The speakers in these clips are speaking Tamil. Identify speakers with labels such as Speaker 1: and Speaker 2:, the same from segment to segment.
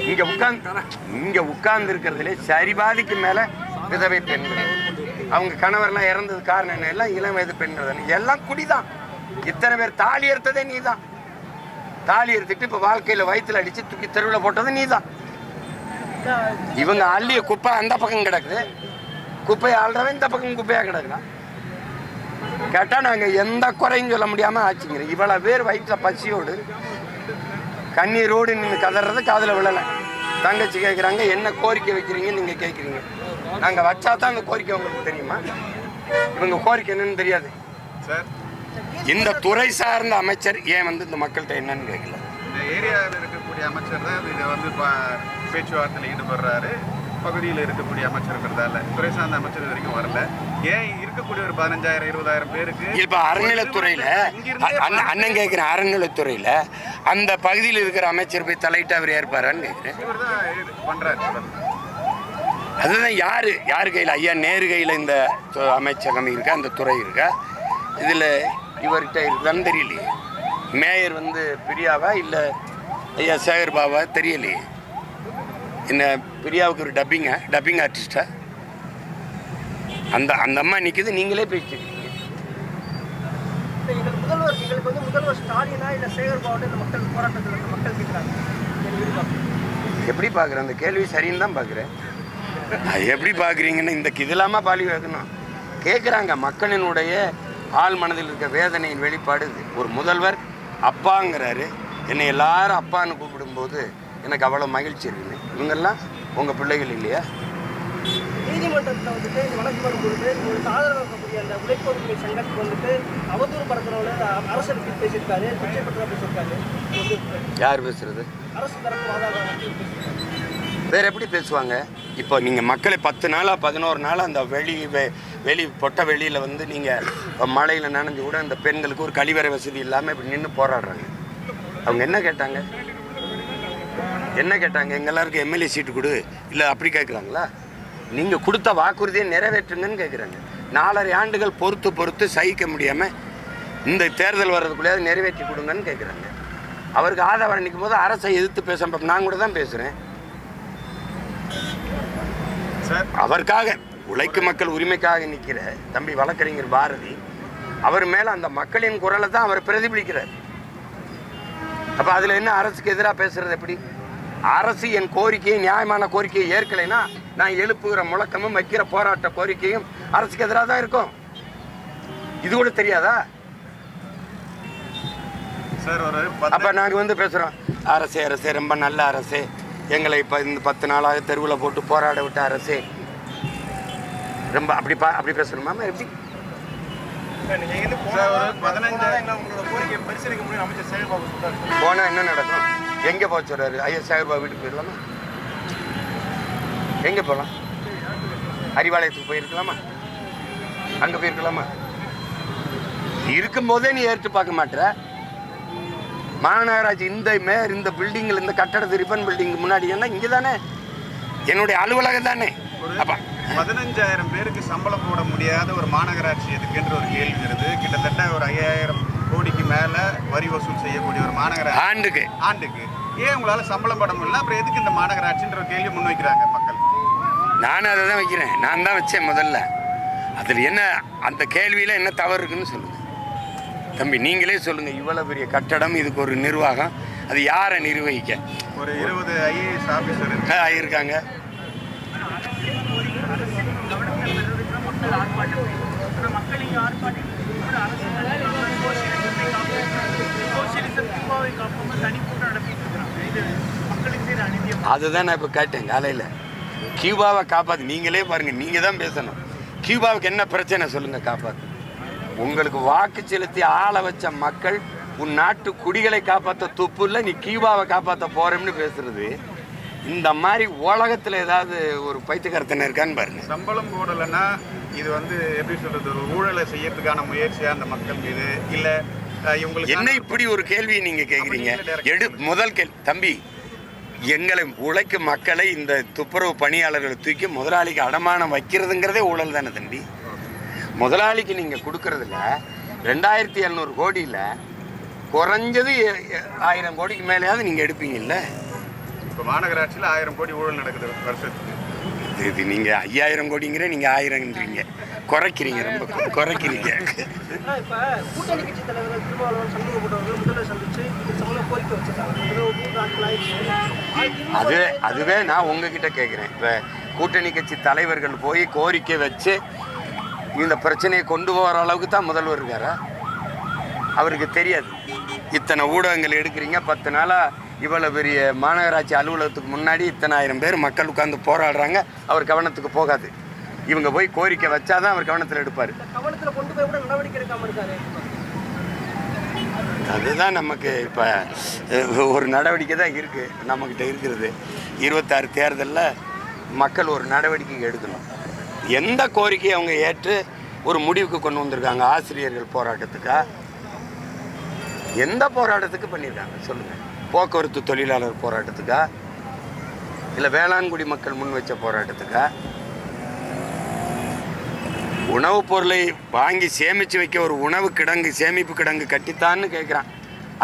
Speaker 1: இங்க உட்கார்ந்து இங்க உட்கார்ந்து இருக்கிறதுலே சரிபாதிக்கு மேல விதவை பெண்கள். அவங்க கணவர்லாம் இறந்தது காரணம் என்ன? எல்லாம் இளம் வயது பெண்கள் எல்லாம் குடிதான். இத்தனை பேர் தாலி எடுத்ததே நீதான். தாலி எடுத்துட்டு இப்ப வாழ்க்கையில வயிற்றுல அடிச்சு தூக்கி தெருவில் போட்டது நீதான். இவங்க அள்ளிய குப்பை அந்த பக்கம் கிடக்குது. குப்பையை ஆள்றவன் இந்த பக்கம் குப்பையா கிடக்குறான் கேட்டா நாங்க எந்த குறையும் சொல்ல முடியாம ஆச்சுங்க. இவ்வளவு பேர் வயிற்றுல பசியோடு கண்ணீரோடு நின்று கதறது காதுல விழல. தங்கச்சி கேட்குறாங்க என்ன கோரிக்கை வைக்கிறீங்க நீங்க கேட்குறீங்க நாங்க வச்சா தான் அந்த கோரிக்கை உங்களுக்கு தெரியுமா? இவங்க கோரிக்கை என்னன்னு தெரியாது.
Speaker 2: சார்.
Speaker 1: இந்த துறை சார்ந்த அமைச்சர் ஏன் வந்து இந்த மக்கள்கிட்ட என்னன்னு கேட்கல
Speaker 2: இந்த ஏரியாவில் இருக்கக்கூடிய அமைச்சர் தான் இதை வந்து பேச்சுவார்த்தையில் ஈடுபடுறாரு. பகுதியில் இருக்கக்கூடிய அமைச்சருங்கிறதால துறை சார்ந்த அமைச்சர் வரைக்கும் வரல. ஏன் இருக்கக்கூடிய ஒரு பதினஞ்சாயிரம் இருபதாயிரம் பேருக்கு
Speaker 1: இப்ப அறநிலைத்துறையில அண்ணன் கேட்குறேன் அறநிலைத்துறையில அந்த பகுதியில் இருக்கிற அமைச்சர் போய் தலையிட்டு அவர் ஏற்பாரான்னு கேட்குறேன்
Speaker 2: இவர் தான்.
Speaker 1: அதுதான் யாரு யார் கையில்? ஐயா நேரு கையில் இந்த அமைச்சகம் இருக்கா? அந்த துறை இருக்கா? இதில் இவர்கிட்ட இருக்குதான்னு தெரியலையே. மேயர் வந்து பிரியாவா இல்லை ஐயா சேகர் பாபா தெரியலையே? என்ன பிரியாவுக்கு ஒரு டப்பிங்கா டப்பிங் ஆர்டிஸ்டா அந்த அந்த அம்மா நிற்கிது நீங்களே
Speaker 3: எங்களுக்கு முதல்வர் எங்களுக்கு வந்து முதல்வர் ஸ்டாலினா இல்ல சேகர் பாபு இந்த மக்கள் போராட்டத்தில் இருக்க மக்கள் கேட்குறாங்க
Speaker 1: எப்படி பார்க்குறேன் அந்த கேள்வி சரின்னு தான் பார்க்குறேன். எப்படி பார்க்குறீங்கன்னு இந்த இதெல்லாமா பாலி வைக்கணும் கேட்குறாங்க மக்களினுடைய ஆள் மனதில் இருக்க வேதனையின் வெளிப்பாடு ஒரு முதல்வர் அப்பாங்கிறாரு. என்னை எல்லாரும் அப்பான்னு கூப்பிடும்போது எனக்கு அவ்வளோ மகிழ்ச்சி இருக்குது. இவங்கெல்லாம் உங்கள் பிள்ளைகள் இல்லையா?
Speaker 3: நீதிமன்றத்தில் வந்துட்டு இந்த வழக்கு வரும்பொழுது உங்களுக்கு ஆதரவு இருக்கக்கூடிய அந்த உழைப்பொருட்களை சங்கத்துக்கு வந்துட்டு அவதூறு படுத்துறவங்க அரசு பேசியிருக்காரு கொச்சைப்பட்டதாக பேசியிருக்காரு இது வந்து
Speaker 1: யார் பேசுறது?
Speaker 3: அரசு தரப்பு
Speaker 1: வேற எப்படி பேசுவாங்க? இப்போ நீங்கள் மக்களை பத்து நாளாக பதினோரு நாளாக அந்த வெளி வெ- வெளி பொட்ட வெளியில் வந்து நீங்கள் மழையில் நனைஞ்சு கூட அந்த பெண்களுக்கு ஒரு கழிவறை வசதி இல்லாமல் இப்படி நின்று போராடுறாங்க. அவங்க என்ன கேட்டாங்க? என்ன கேட்டாங்க? எங்க எல்லாருக்கும் எம்எல்ஏ சீட்டு கொடு. இல்லை அப்படி கேட்குறாங்களா நீங்கள் கொடுத்த வாக்குறுதியை நிறைவேற்றுங்கன்னு கேட்குறாங்க நாலரை ஆண்டுகள் பொறுத்து பொறுத்து சகிக்க முடியாமல் இந்த தேர்தல் வர்றதுக்குள்ளேயாவது நிறைவேற்றி கொடுங்கன்னு கேட்குறாங்க அவருக்கு ஆதரவு நிற்கும் போது அரசை எதிர்த்து பேச நான் கூட தான் பேசுகிறேன்
Speaker 2: சார்.
Speaker 1: அவருக்காக உழைக்கும் மக்கள் உரிமைக்காக நிற்கிற தம்பி வழக்கறிஞர் பாரதி அவர் மேல அந்த மக்களின் குரலை தான் அவர் பிரதிபலிக்கிறார். அப்ப அதுல என்ன அரசுக்கு எதிராக பேசுறது எப்படி? அரசு என் கோரிக்கையை நியாயமான கோரிக்கையை ஏற்கலைன்னா நான் எழுப்புகிற முழக்கமும் வைக்கிற போராட்ட கோரிக்கையும் அரசுக்கு எதிராக தான் இருக்கும். இது கூட தெரியாதா? அப்ப
Speaker 2: பத்து
Speaker 1: நாங்க வந்து பேசுறோம். அரசே அரசே ரொம்ப நல்ல அரசே. எங்களை இப்ப இந்த பத்து நாளாக தெருவில் போட்டு போராட விட்ட அரசே. ரொம்ப அப்படி பா அப்படி பேசணுமா எப்படி?
Speaker 2: சார் ஒரு பதினஞ்சாயிரம்
Speaker 3: உங்களோட கோரிக்கையை பரிசீலிக்க முடியும் அமைச்சர் சேகர் பாபு சொல்றாரு.
Speaker 1: போனா என்ன நடக்கும்? எங்க போக சொல்றாரு? ஐயா சாஹிபா வீட்டுக்கு போயிடலாமா எங்க போகலாம் அறிவாலயத்துக்கு போயிருக்கலாமா? அங்க போயிருக்கலாமா? இருக்கும்போதே நீ ஏற்று பார்க்க மாட்டேற. மாநகராட்சி இந்த மேயர் இந்த பில்டிங்கில் இந்த கட்டடத்து ரிப்பன் பில்டிங் முன்னாடி என்ன? இங்கே தானே என்னுடைய அலுவலகம் தானே? அப்பா.
Speaker 2: பதினஞ்சாயிரம் பேருக்கு சம்பளம் போட முடியாத ஒரு மாநகராட்சி எதுக்குன்ற ஒரு கேள்வி வருது. கிட்டத்தட்ட ஒரு ஐயாயிரம் மேல வரி வசூல் செய்யக்கூடிய ஒரு மாநகராட்சி
Speaker 1: ஆண்டுக்கு.
Speaker 2: ஆண்டுக்கு. ஏன் உங்களால சம்பளம் போட முடியல? அப்புறம் எதுக்கு இந்த மாநகராட்சின்ற ஒரு கேள்வி முன்வைக்கிறாங்க மக்கள்?
Speaker 1: நானும் அதை தான் வைக்கிறேன். நான் தான் வச்சேன் முதல்ல. அதில் என்ன அந்த கேள்வியில் என்ன தவறு இருக்குன்னு சொல்லுங்க. தம்பி நீங்களே சொல்லுங்க. இவ்வளோ பெரிய கட்டடம் இதுக்கு ஒரு நிர்வாகம். அது யாரை நிர்வகிக்க?
Speaker 2: ஒரு இருபது ஐஏஎஸ் ஆபீசர் இருக்கு.
Speaker 1: ஆ, இருக்காங்க.
Speaker 3: மக்கள் இங்கே ஆர்ப்பாட்டம்
Speaker 1: அதுதான் நான் இப்போ கேட்டேன் காலையில். கியூபாவை காப்பாற்று நீங்களே பாருங்கள் நீங்கள் தான் பேசணும். கியூபாவுக்கு என்ன பிரச்சனை சொல்லுங்கள் காப்பாற்று உங்களுக்கு வாக்கு செலுத்தி ஆள வச்ச மக்கள் உன் நாட்டு குடிகளை காப்பாற்ற துப்பு இல்லை நீ கியூபாவை காப்பாற்ற போகிறோம்னு பேசுறது. இந்த மாதிரி உலகத்தில் ஏதாவது ஒரு பைத்தியக்காரத்தனை இருக்கான்னு பாருங்க.
Speaker 2: சம்பளம் போடலைன்னா இது வந்து எப்படி சொல்றது ஒரு ஊழலை செய்யறதுக்கான முயற்சியா அந்த மக்கள் மீது? இல்ல இவங்களுக்கு
Speaker 1: என்ன இப்படி ஒரு கேள்வியை நீங்க கேக்குறீங்க? எடு முதல் கேள்வி தம்பி எங்களை உழைக்கும் மக்களை இந்த துப்புரவு பணியாளர்களை தூக்கி முதலாளிக்கு அடமானம் வைக்கிறதுங்கிறதே ஊழல் தானே தம்பி. முதலாளிக்கு நீங்க கொடுக்கறதுல ரெண்டாயிரத்தி எழுநூறு கோடியில் குறைஞ்சது ஆயிரம் கோடிக்கு மேலேயாவது நீங்க எடுப்பீங்கல்ல?
Speaker 2: இப்போ மாநகராட்சியில் ஆயிரம் கோடி ஊழல் நடக்குது வருஷத்துக்கு.
Speaker 1: இது- இது நீங்க ஐயாயிரம் கோடிங்கிற நீங்க ஆயிரம்ன்றீங்க. குறைக்கிறீங்க ரொம்ப குறைக்கிறீங்க.
Speaker 3: கூட்டணி கட்சி தலைவர்கள் திருமாவளவன் சண்முகப்பட்டவர்கள் முதல்வர் சந்திச்சு இது சம்பந்தம் கோரிக்கை வச்சிருக்காங்க. முதல்ல ஒரு மூன்று நாட்கள் ஆயிடுச்சு.
Speaker 1: அது அதுவே நான் உங்ககிட்ட கேட்குறேன் இப்போ கூட்டணி கட்சி தலைவர்கள் போய் கோரிக்கை வச்சு இந்த பிரச்சனையை கொண்டு போகிற அளவுக்கு தான் முதல்வர் இருக்காரா? அவருக்கு தெரியாது. இத்தனை ஊடகங்கள் எடுக்கிறீங்க. பத்து நாளாக இவ்வளோ பெரிய மாநகராட்சி அலுவலகத்துக்கு முன்னாடி இத்தனை ஆயிரம் பேர் மக்கள் உட்காந்து போராடுறாங்க. அவர் கவனத்துக்கு போகாது. இவங்க போய் கோரிக்கை வச்சாதான் அவர் கவனத்தில் எடுப்பார். அதுதான் நமக்கு இப்போ ஒரு நடவடிக்கை தான் இருக்குது நம்மக்கிட்ட இருக்கிறது. இருபத்தாறு தேர்தலில் மக்கள் ஒரு நடவடிக்கை எடுக்கணும். எந்த கோரிக்கையை அவங்க ஏற்று ஒரு முடிவுக்கு கொண்டு வந்திருக்காங்க ஆசிரியர்கள் போராட்டத்துக்கா? எந்த போராட்டத்துக்கு பண்ணியிருக்காங்க சொல்லுங்கள் போக்குவரத்து தொழிலாளர் போராட்டத்துக்கா? இல்லை வேளாண்குடி மக்கள் முன் வச்ச போராட்டத்துக்கா? உணவுப் பொருளை வாங்கி சேமித்து வைக்க ஒரு உணவு கிடங்கு சேமிப்பு கிடங்கு கட்டித்தான்னு கேட்குறான்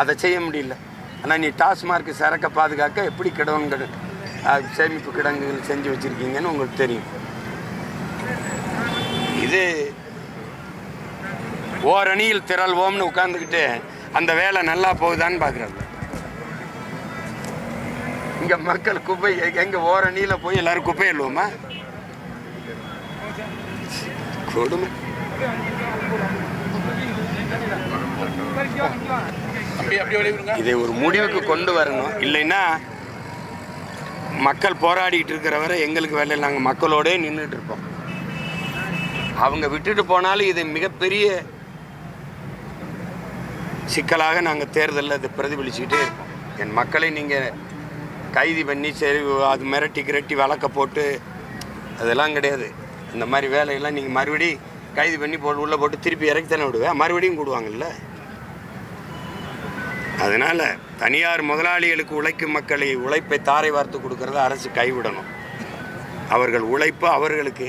Speaker 1: அதை செய்ய முடியல. ஆனால் நீ டாஸ்மார்க் சரக்கை பாதுகாக்க எப்படி கிடங்கு சேமிப்பு கிடங்குகள் செஞ்சு வச்சுருக்கீங்கன்னு உங்களுக்கு தெரியும். இது ஓரணியில் திரள்வோம்னு உட்காந்துக்கிட்டு அந்த வேலை நல்லா போகுதான்னு பார்க்குறாங்க இங்கே மக்கள் குப்பை எங்கே ஓரணியில் போய் எல்லாரும் குப்பை எழுவோமா கொடுமை இதை ஒரு முடிவுக்கு கொண்டு வரணும். இல்லைன்னா மக்கள் போராடிட்டு இருக்கிற வரை எங்களுக்கு வேலை நாங்கள் மக்களோடே நின்றுட்டு இருப்போம். அவங்க விட்டுட்டு போனாலும் இதை மிகப்பெரிய சிக்கலாக நாங்கள் தேர்தலில் அதை பிரதிபலிச்சுக்கிட்டே இருப்போம். என் மக்களை நீங்கள் கைது பண்ணி சரி அது மிரட்டி கிரட்டி வழக்க போட்டு அதெல்லாம் கிடையாது. இந்த மாதிரி வேலையெல்லாம் நீங்கள் மறுபடி கைது பண்ணி போட்டு உள்ளே போட்டு திருப்பி இறக்கி தானே விடுவேன் மறுபடியும் கூடுவாங்கல்ல? அதனால் தனியார் முதலாளிகளுக்கு உழைக்கும் மக்களை உழைப்பை தாரை வார்த்து கொடுக்கறத அரசு கைவிடணும். அவர்கள் உழைப்பு அவர்களுக்கு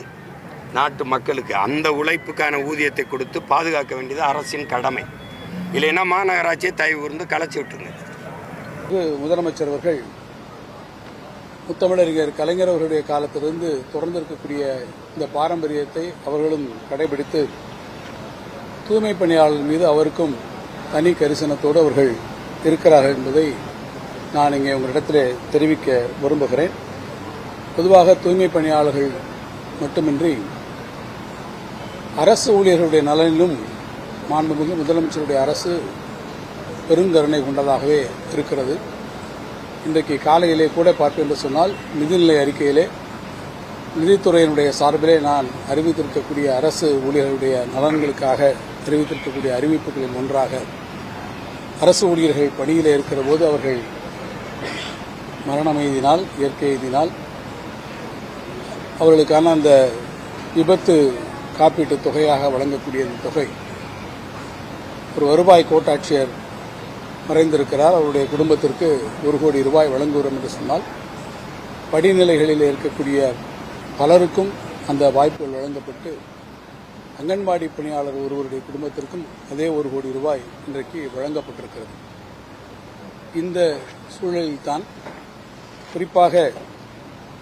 Speaker 1: நாட்டு மக்களுக்கு. அந்த உழைப்புக்கான ஊதியத்தை கொடுத்து பாதுகாக்க வேண்டியது அரசின் கடமை. இல்லைன்னா மாநகராட்சியை தயவு இருந்து களைச்சி விட்டுருங்க.
Speaker 4: முதலமைச்சர் அவர்கள் முத்தமிழறிஞர் கலைஞர் அவர்களுடைய காலத்திலிருந்து தொடர்ந்து இருக்கக்கூடிய இந்த பாரம்பரியத்தை அவர்களும் கடைபிடித்து தூய்மை பணியாளர் மீது அவருக்கும் தனி கரிசனத்தோடு அவர்கள் இருக்கிறார்கள் என்பதை நான் இங்கே உங்களிடத்தில் தெரிவிக்க விரும்புகிறேன். பொதுவாக தூய்மை பணியாளர்கள் மட்டுமின்றி அரசு ஊழியர்களுடைய நலனிலும் மாண்புமிகு முதலமைச்சருடைய அரசு பெருங்கருணை கொண்டதாகவே இருக்கிறது. இன்றைக்கு காலையிலே கூட பார்ப்பேன் என்று சொன்னால் நிதிநிலை அறிக்கையிலே நிதித்துறையினுடைய சார்பிலே நான் அறிவித்திருக்கக்கூடிய அரசு ஊழியர்களுடைய நலன்களுக்காக தெரிவித்திருக்கக்கூடிய அறிவிப்புகளில் ஒன்றாக அரசு ஊழியர்கள் பணியிலே இருக்கிற போது அவர்கள் மரணம் எய்தினால் இயற்கை எய்தினால் அவர்களுக்கான அந்த விபத்து காப்பீட்டு தொகையாக வழங்கக்கூடிய தொகை ஒரு வருவாய் கோட்டாட்சியர் மறைந்திருக்கிறார். அவருடைய குடும்பத்திற்கு ஒரு கோடி ரூபாய் வழங்குகிறோம் என்று சொன்னால் படிநிலைகளில் இருக்கக்கூடிய பலருக்கும் அந்த வாய்ப்புகள் வழங்கப்பட்டு அங்கன்வாடி பணியாளர் ஒருவருடைய குடும்பத்திற்கும் அதே ஒரு கோடி ரூபாய் இன்றைக்கு வழங்கப்பட்டிருக்கிறது. இந்த சூழலில்தான் குறிப்பாக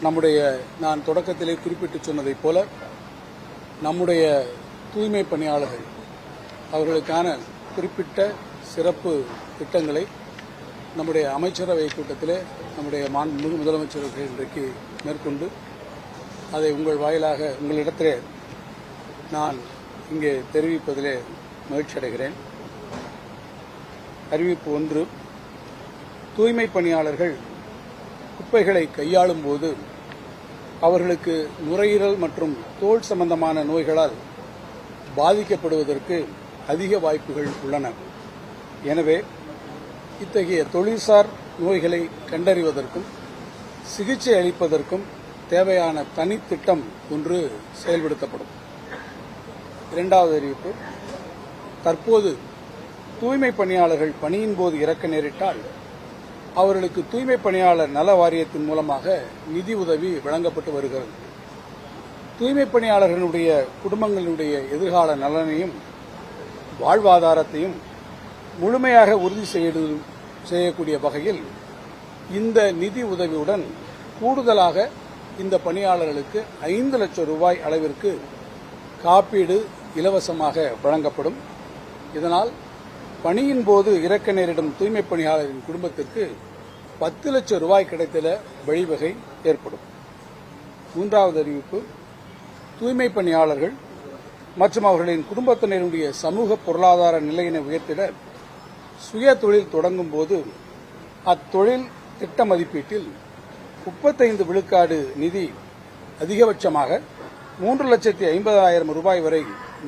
Speaker 4: நம்முடைய நான் தொடக்கத்திலே குறிப்பிட்டு சொன்னதைப் போல நம்முடைய தூய்மை பணியாளர்கள் அவர்களுக்கான குறிப்பிட்ட சிறப்பு திட்டங்களை நம்முடைய அமைச்சரவை கூட்டத்திலே நம்முடைய மாண்புமிகு முதலமைச்சர்கள் இன்றைக்கு மேற்கொண்டு அதை உங்கள் வாயிலாக உங்களிடத்திலே நான் இங்கே தெரிவிப்பதிலே மகிழ்ச்சி அடைகிறேன். அறிவிப்பு ஒன்று தூய்மை பணியாளர்கள் குப்பைகளை கையாளும் போது அவர்களுக்கு நுரையீரல் மற்றும் தோல் சம்பந்தமான நோய்களால் பாதிக்கப்படுவதற்கு அதிக வாய்ப்புகள் உள்ளன. எனவே இத்தகைய தொழில்சார் நோய்களை கண்டறிவதற்கும் சிகிச்சை அளிப்பதற்கும் தேவையான தனித்திட்டம் ஒன்று செயல்படுத்தப்படும். இரண்டாவது அறிவிப்பு தற்போது தூய்மை பணியாளர்கள் பணியின் போது இறக்க நேரிட்டால் அவர்களுக்கு தூய்மை பணியாளர் நல வாரியத்தின் மூலமாக நிதி உதவி வழங்கப்பட்டு வருகிறது. தூய்மை பணியாளர்களுடைய குடும்பங்களுடைய எதிர்கால நலனையும் வாழ்வாதாரத்தையும் முழுமையாக உறுதி செய்து- செய்யக்கூடிய வகையில் இந்த நிதி உதவியுடன் கூடுதலாக இந்த பணியாளர்களுக்கு ஐந்து லட்சம் ரூபாய் அளவிற்கு காப்பீடு இலவசமாக வழங்கப்படும். இதனால் பணியின் போது இறக்க நேரிடும் தூய்மை பணியாளரின் குடும்பத்திற்கு பத்து லட்சம் ரூபாய் கிடைத்திட வழிவகை ஏற்படும். மூன்றாவது அறிவிப்பு தூய்மை பணியாளர்கள் மற்றும் அவர்களின் குடும்பத்தினருடைய சமூக பொருளாதார நிலையினை உயர்த்திட சுய தொழில் தொடங்கும் போது அத்தொழில் திட்ட மதிப்பீட்டில் முப்பத்தைந்து விழுக்காடு நிதி அதிகபட்சமாக மூன்று லட்சத்தி ஐம்பதாயிரம் ரூபாய் வரை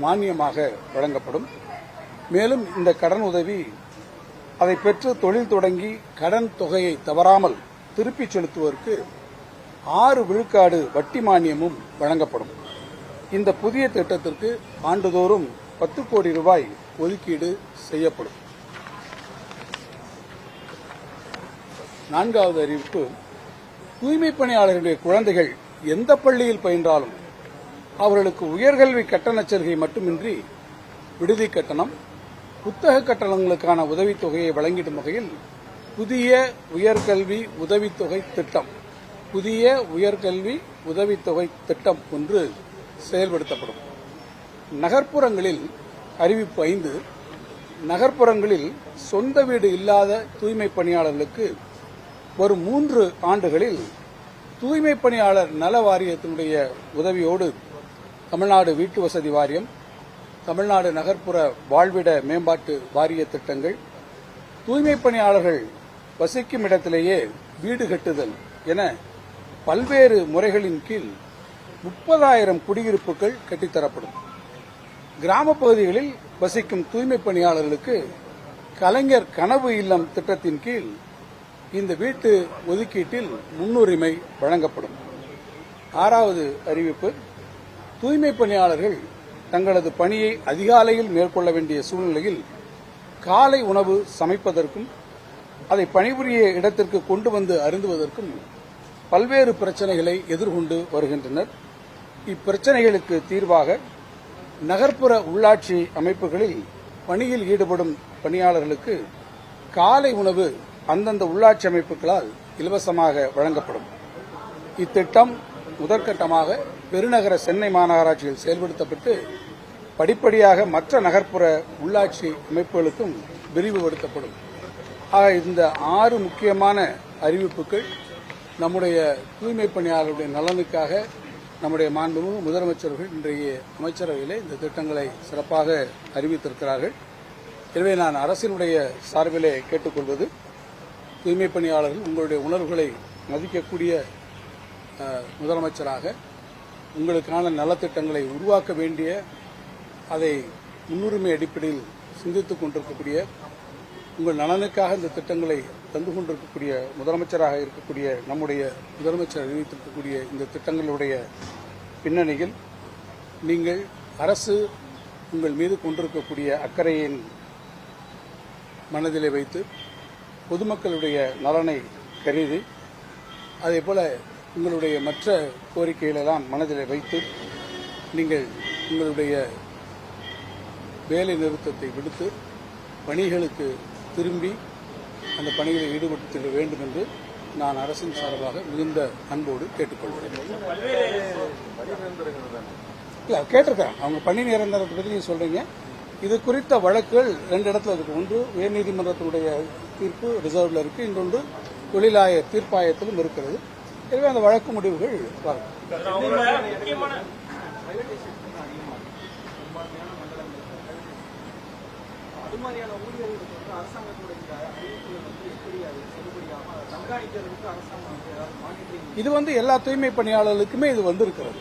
Speaker 4: மானியமாக வழங்கப்படும். மேலும் இந்த கடன் உதவி அதை பெற்று தொழில் தொடங்கி கடன் தொகையை தவறாமல் திருப்பிச் செலுத்துவதற்கு ஆறு விழுக்காடு வட்டி மானியமும் வழங்கப்படும். இந்த புதிய திட்டத்திற்கு ஆண்டுதோறும் பத்து கோடி ரூபாய் ஒதுக்கீடு செய்யப்படும். நான்காவது அறிவிப்பு தூய்மை பணியாளர்களுடைய குழந்தைகள் எந்த பள்ளியில் பயின்றாலும் அவர்களுக்கு உயர்கல்வி கட்டண சலுகை மட்டுமின்றி விடுதி கட்டணம் புத்தக கட்டணங்களுக்கான உதவித்தொகையை வழங்கிடும் வகையில் புதிய உயர்கல்வி உதவித்தொகை திட்டம் புதிய உயர்கல்வி உதவித்தொகை திட்டம் ஒன்று செயல்படுத்தப்படும். நகர்ப்புறங்களில் அறிவிப்பு ஐந்து நகர்ப்புறங்களில் சொந்த வீடு இல்லாத தூய்மை பணியாளர்களுக்கு வரும் மூன்று ஆண்டுகளில் தூய்மை பணியாளர் நல வாரியத்தினுடைய உதவியோடு தமிழ்நாடு வீட்டு வசதி வாரியம் தமிழ்நாடு நகர்ப்புற வாழ்விட மேம்பாட்டு வாரிய திட்டங்கள் தூய்மை பணியாளர்கள் வசிக்கும் இடத்திலேயே வீடு கட்டுதல் என பல்வேறு முறைகளின் கீழ் முப்பதாயிரம் குடியிருப்புகள் கட்டித்தரப்படும். கிராம பகுதிகளில் வசிக்கும் தூய்மை பணியாளர்களுக்கு கலைஞர் கனவு இல்லம் திட்டத்தின் கீழ் இந்த வீட்டு ஒதுக்கீட்டில் முன்னுரிமை வழங்கப்படும். ஆறாவது அறிவிப்பு தூய்மை பணியாளர்கள் தங்களது பணியை அதிகாலையில் மேற்கொள்ள வேண்டிய சூழ்நிலையில் காலை உணவு சமைப்பதற்கும் அதை பணிபுரிய இடத்திற்கு கொண்டு வந்து அருந்துவதற்கும் பல்வேறு பிரச்சனைகளை எதிர்கொண்டு வருகின்றனர். இப்பிரச்சனைகளுக்கு தீர்வாக நகர்ப்புற உள்ளாட்சி அமைப்புகளில் பணியில் ஈடுபடும் பணியாளர்களுக்கு காலை உணவு அந்தந்த உள்ளாட்சி அமைப்புகளால் இலவசமாக வழங்கப்படும். இத்திட்டம் முதற்கட்டமாக பெருநகர சென்னை மாநகராட்சியில் செயல்படுத்தப்பட்டு படிப்படியாக மற்ற நகர்ப்புற உள்ளாட்சி அமைப்புகளுக்கும் விரிவுபடுத்தப்படும் ஆக இந்த ஆறு முக்கியமான அறிவிப்புகள் நம்முடைய தூய்மை பணியாளர்களுடைய நலனுக்காக நம்முடைய மாண்புமிகு முதலமைச்சர்கள் இன்றைய அமைச்சரவையிலே இந்த திட்டங்களை சிறப்பாக அறிவித்திருக்கிறார்கள். எனவே நான் அரசினுடைய சார்பிலே கேட்டுக்கொள்வது தூய்மை பணியாளர்கள் உங்களுடைய உணர்வுகளை மதிக்கக்கூடிய முதலமைச்சராக உங்களுக்கான நலத்திட்டங்களை உருவாக்க வேண்டிய அதை முன்னுரிமை அடிப்படையில் சிந்தித்துக் கொண்டிருக்கக்கூடிய உங்கள் நலனுக்காக இந்த திட்டங்களை தந்து கொண்டிருக்கக்கூடிய முதலமைச்சராக இருக்கக்கூடிய நம்முடைய முதலமைச்சர் அறிவித்திருக்கக்கூடிய இந்த திட்டங்களுடைய பின்னணியில் நீங்கள் அரசு உங்கள் மீது கொண்டிருக்கக்கூடிய அக்கறையின் மனதிலே வைத்து பொதுமக்களுடைய நலனை கருதி அதே போல உங்களுடைய மற்ற கோரிக்கைகளெல்லாம் மனதிலே வைத்து நீங்கள் உங்களுடைய வேலை நிறுத்தத்தை விடுத்து பணிகளுக்கு திரும்பி அந்த பணிகளில் ஈடுபட்டு செல்ல வேண்டும் என்று நான் அரசின் சார்பாக மிகுந்த அன்போடு கேட்டுக்கொள்கிறேன். இல்ல கேட்டிருக்கேன் அவங்க பணி நிரந்தரத்தை பற்றி நீங்க சொல்றீங்க. இது குறித்த வழக்குகள் ரெண்டு இடத்துல இருக்கு. ஒன்று உயர்நீதிமன்றத்தினுடைய தீர்ப்பு ரிசர்வ்ல இருக்கு. இன்னொன்று தொழிலாய தீர்ப்பாயத்திலும் இருக்கிறது. எனவே அந்த வழக்கு முடிவுகள் வரும் இது வந்து எல்லா தூய்மை பணியாளர்களுக்குமே இது வந்திருக்கிறது.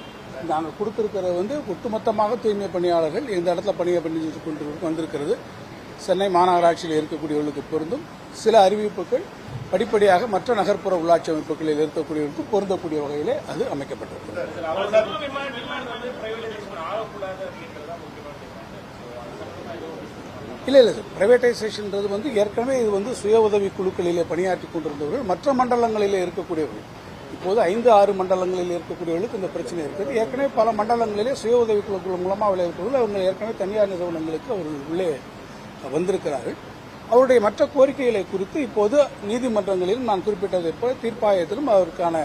Speaker 4: நாங்கள் கொடுத்துருக்கிறது வந்து ஒட்டுமொத்தமாக தூய்மை பணியாளர்கள் இந்த இடத்துல பணியை பண்ணி கொண்டு வந்திருக்கிறது. சென்னை மாநகராட்சியில் இருக்கக்கூடியவர்களுக்கு பொருந்தும். சில அறிவிப்புகள் படிப்படியாக மற்ற நகர்ப்புற உள்ளாட்சி அமைப்புகளில் இருக்கக்கூடியவர்களுக்கு பொருந்தக்கூடிய வகையிலே அது அமைக்கப்பட்டிருக்கிறது. இல்லை இல்லை பிரைவேட்டைசேஷன்ன்றது வந்து ஏற்கனவே இது வந்து சுய உதவி குழுக்களிலே பணியாற்றி கொண்டிருந்தவர்கள் மற்ற மண்டலங்களிலே இருக்கக்கூடியவர்கள். இப்போது ஐந்து ஆறு மண்டலங்களில் இருக்கக்கூடியவர்களுக்கு இந்த பிரச்சனை இருக்குது. ஏற்கனவே பல மண்டலங்களிலே சுய உதவி குழுக்கள் மூலமாக விளையாடுவர்கள் அவங்க ஏற்கனவே தனியார் நிறுவனங்களுக்கு அவர்கள் உள்ளே வந்திருக்கிறார்கள். அவருடைய மற்ற கோரிக்கைகளை குறித்து இப்போது நீதிமன்றங்களிலும் நான் குறிப்பிட்டதை போல தீர்ப்பாயத்திலும் அவருக்கான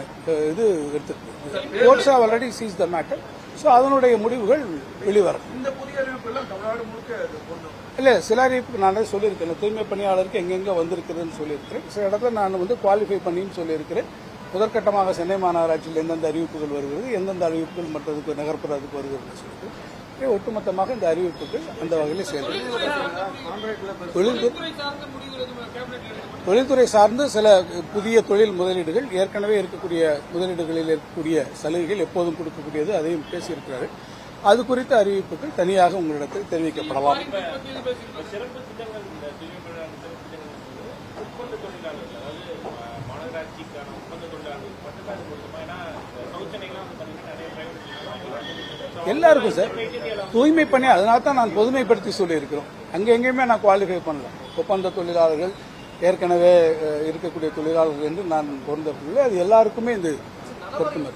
Speaker 4: இது எடுத்திருக்கு courts already seize the matter so அதனுடைய முடிவுகள் வெளிவரும். இல்ல சில அறிவிப்பு நான் சொல்லியிருக்கேன் தூய்மை பணியாளருக்கு எங்கெங்க வந்திருக்குதுன்னு சொல்லியிருக்கிறேன். சில இடத்துல நான் வந்து குவாலிஃபை பண்ணின்னு சொல்லியிருக்கிறேன். முதற்கட்டமாக சென்னை மாநகராட்சியில் எந்தெந்த அறிவிப்புகள் வருகிறது எந்தெந்த அறிவிப்புகள் மற்றதுக்கு நகர்ப்புறத்துக்கு வருகிறது சொல்லிட்டு ஒட்டுமொத்தமாக இந்த அறிவிப்புகள் அந்த வகையில் சேர்ந்து தொழில்துறை தொழில்துறை சார்ந்து சில புதிய தொழில் முதலீடுகள் ஏற்கனவே இருக்கக்கூடிய முதலீடுகளில் இருக்கக்கூடிய சலுகைகள் எப்போதும் கொடுக்கக்கூடியது அதையும் பேசியிருக்கிறார்கள் அது குறித்த அறிவிப்புகள் தனியாக உங்களிடத்தில் தெரிவிக்கப்படலாம்
Speaker 5: சிறப்பு திட்டங்கள் இந்த தூய்மை ஒப்பந்த தொழிலாளர்கள் அதாவது மா- மாநகராட்சிக்கான ஒப்பந்த தொழிலாளர்கள் மட்டும்தான் இது பொருத்தமா ஏன்னா இந்த சவுத் சென்னைக்கெல்லாம் வந்து பார்த்தீங்கன்னா நிறைய பிரைவேட்
Speaker 4: எல்லாருக்கும் சார். தூய்மை பணி அதனால தான் நான் பொதுமைப்படுத்தி சொல்லியிருக்கிறோம். அங்கே எங்கேயுமே நான் குவாலிஃபை பண்ணல. ஒப்பந்த தொழிலாளர்கள் ஏற்கனவே இருக்கக்கூடிய தொழிலாளர்கள் என்று நான் பொருந்தவில்லை. அது எல்லாருக்குமே இந்த பொருத்தம்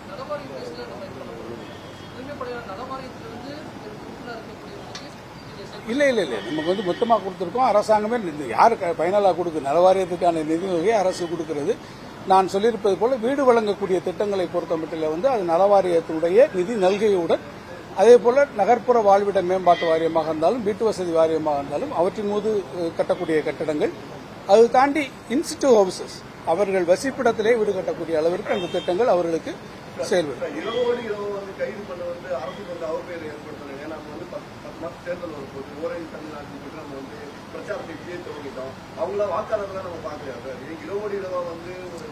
Speaker 4: இல்லை இல்லை இல்லை. நமக்கு வந்து மொத்தமாக கொடுத்துருக்கோம். அரசாங்கமே இந்த யார் ஃபைனலாக கொடுக்குது? நலவாரியத்துக்கான நிதி வகையை அரசு கொடுக்கிறது. நான் சொல்லியிருப்பது போல வீடு வழங்கக்கூடிய திட்டங்களை பொறுத்தமட்டில் வந்து அது நலவாரியத்துடைய நிதி நல்கையுடன் அதே போல நகர்ப்புற வாழ்விட மேம்பாட்டு வாரியமாக இருந்தாலும் வீட்டு வசதி வாரியமாக இருந்தாலும் அவற்றின் மீது கட்டக்கூடிய கட்டடங்கள் அது தாண்டி இன்ஸ்டிடியூ ஹவுசஸ் அவர்கள் வசிப்பிடத்திலே வீடு கட்டக்கூடிய அளவிற்கு அந்த திட்டங்கள் அவர்களுக்கு செயல்படும்.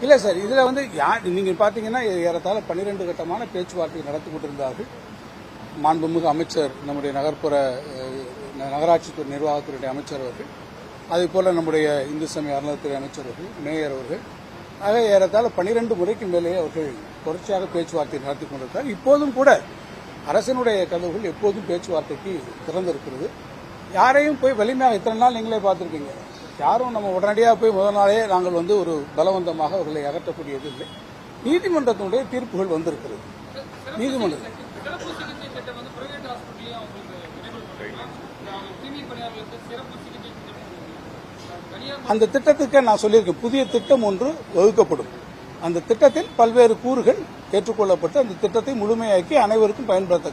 Speaker 4: இல்ல சார் இதுல வந்து நீங்க பாத்தீங்கன்னா ஏறத்தாழ பன்னிரண்டு கட்டமான பேச்சுவார்த்தை நடத்தி கொண்டிருந்தார்கள். மாண்புமிகு அமைச்சர் நம்முடைய நகர்ப்புற நகராட்சித்துறை நிர்வாகத்துறையுடைய அமைச்சர் அவர்கள் அதே போல நம்முடைய இந்து சமய அறநிலையத்துறை அமைச்சர் அவர்கள் மேயர் அவர்கள் ஆக ஏறத்தாழ பனிரெண்டு முறைக்கு மேலேயே அவர்கள் தொடர்ச்சியாக பேச்சுவார்த்தை நடத்தி கொண்டிருக்கிறார். இப்போதும் கூட அரசினுடைய கதவுகள் எப்போதும் பேச்சுவார்த்தைக்கு திறந்திருக்கிறது. யாரையும் போய் வலிமையாக இத்தனை நாள் நீங்களே பார்த்துருக்கீங்க யாரும் நம்ம உடனடியாக போய் முதல் நாளே நாங்கள் வந்து ஒரு பலவந்தமாக அவர்களை அகற்றக்கூடியது இல்லை. நீதிமன்றத்தினுடைய தீர்ப்புகள் வந்திருக்கிறது. நீதிமன்றம்
Speaker 6: சிறப்பு சிகிச்சை திட்டம் வந்து பிரைவேட் ஹாஸ்பிட்டலையும் அவங்களுக்கு எனேபிள் பண்ணிக்கலாம் தூய்மை பணியாளர்களுக்கு சிறப்பு சிகிச்சை திட்டம் தனியார்
Speaker 4: அந்த திட்டத்துக்கு நான் சொல்லியிருக்கேன் புதிய திட்டம் ஒன்று வகுக்கப்படும். அந்த திட்டத்தில் பல்வேறு கூறுகள் ஏற்றுக்கொள்ளப்பட்டு அந்த திட்டத்தை முழுமையாக்கி அனைவருக்கும் பயன்படுத்த